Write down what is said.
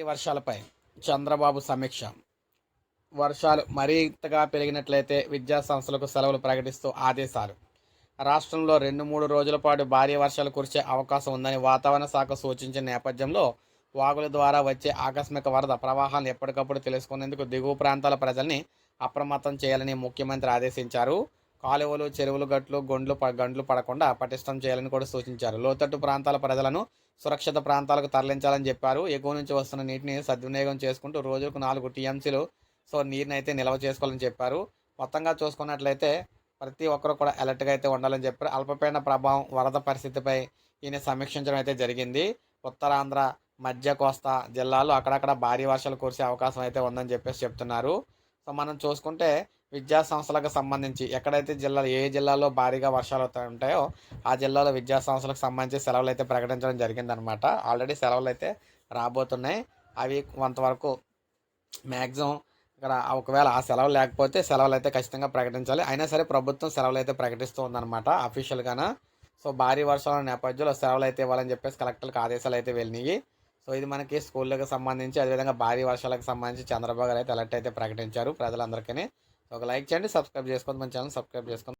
ఈ వర్షాలపై చంద్రబాబు సమీక్ష. వర్షాలు మరింతగా పెరిగినట్లయితే విద్యా సంస్థలకు సెలవులు ప్రకటిస్తూ ఆదేశాలు. రాష్ట్రంలో రెండు మూడు రోజుల పాటు భారీ వర్షాలు కురిసే అవకాశం ఉందని వాతావరణ శాఖ సూచించిన నేపథ్యంలో వాగుల ద్వారా వచ్చే ఆకస్మిక వరద ప్రవాహాలను ఎప్పటికప్పుడు తెలుసుకునేందుకు దిగువ ప్రాంతాల ప్రజల్ని అప్రమత్తం చేయాలని ముఖ్యమంత్రి ఆదేశించారు. కాలువలు చెరువులు గట్లు గొండ్లు ప- గండ్లు పడకుండా పటిష్టం చేయాలని కూడా సూచించారు. లోతట్టు ప్రాంతాల ప్రజలను సురక్షిత ప్రాంతాలకు తరలించాలని చెప్పారు. ఎగువ నుంచి వస్తున్న నీటిని సద్వినియోగం చేసుకుంటూ రోజుకు నాలుగు టీఎంసీలు సో నీరుని అయితే నిల్వ చేసుకోవాలని చెప్పారు. మొత్తంగా చూసుకున్నట్లయితే ప్రతి ఒక్కరు కూడా అలర్ట్గా అయితే ఉండాలని చెప్పారు. అల్పపీడన ప్రభావం వరద పరిస్థితిపై ఈయన సమీక్షించడం అయితే జరిగింది. ఉత్తరాంధ్ర మధ్య కోస్తా జిల్లాలో అక్కడక్కడ భారీ వర్షాలు కురిసే అవకాశం అయితే ఉందని చెప్పేసి చెప్తున్నారు. సో మనం చూసుకుంటే విద్యా సంస్థలకు సంబంధించి ఎక్కడైతే జిల్లాలు ఏ జిల్లాలో భారీగా వర్షాలు అవుతా ఉంటాయో ఆ జిల్లాలో విద్యా సంస్థలకు సంబంధించి సెలవులు అయితే ప్రకటించడం జరిగిందనమాట ఆల్రెడీ సెలవులు అయితే రాబోతున్నాయి. అవి కొంతవరకు మ్యాక్సిమం ఇక్కడ ఒకవేళ ఆ సెలవు లేకపోతే సెలవులు అయితే ఖచ్చితంగా ప్రకటించాలి. అయినా సరే ప్రభుత్వం సెలవులు అయితే ప్రకటిస్తూ ఉందన్నమాట అఫీషియల్గాన సో భారీ వర్షాల నేపథ్యంలో సెలవులు అయితే ఇవ్వాలని చెప్పేసి కలెక్టర్లకు ఆదేశాలు అయితే వెళ్ళినాయి. సో ఇది మనకి స్కూళ్ళకు సంబంధించి అదేవిధంగా భారీ వర్షాలకు సంబంధించి చంద్రబాబు గారు అయితే అలర్ట్ అయితే ప్రకటించారు ప్రజలందరికీ. ఒక లైక్ చేయండి సబ్స్క్రైబ్ చేసుకోండి మన ఛానల్ సబ్స్క్రైబ్ చేసుకోండి.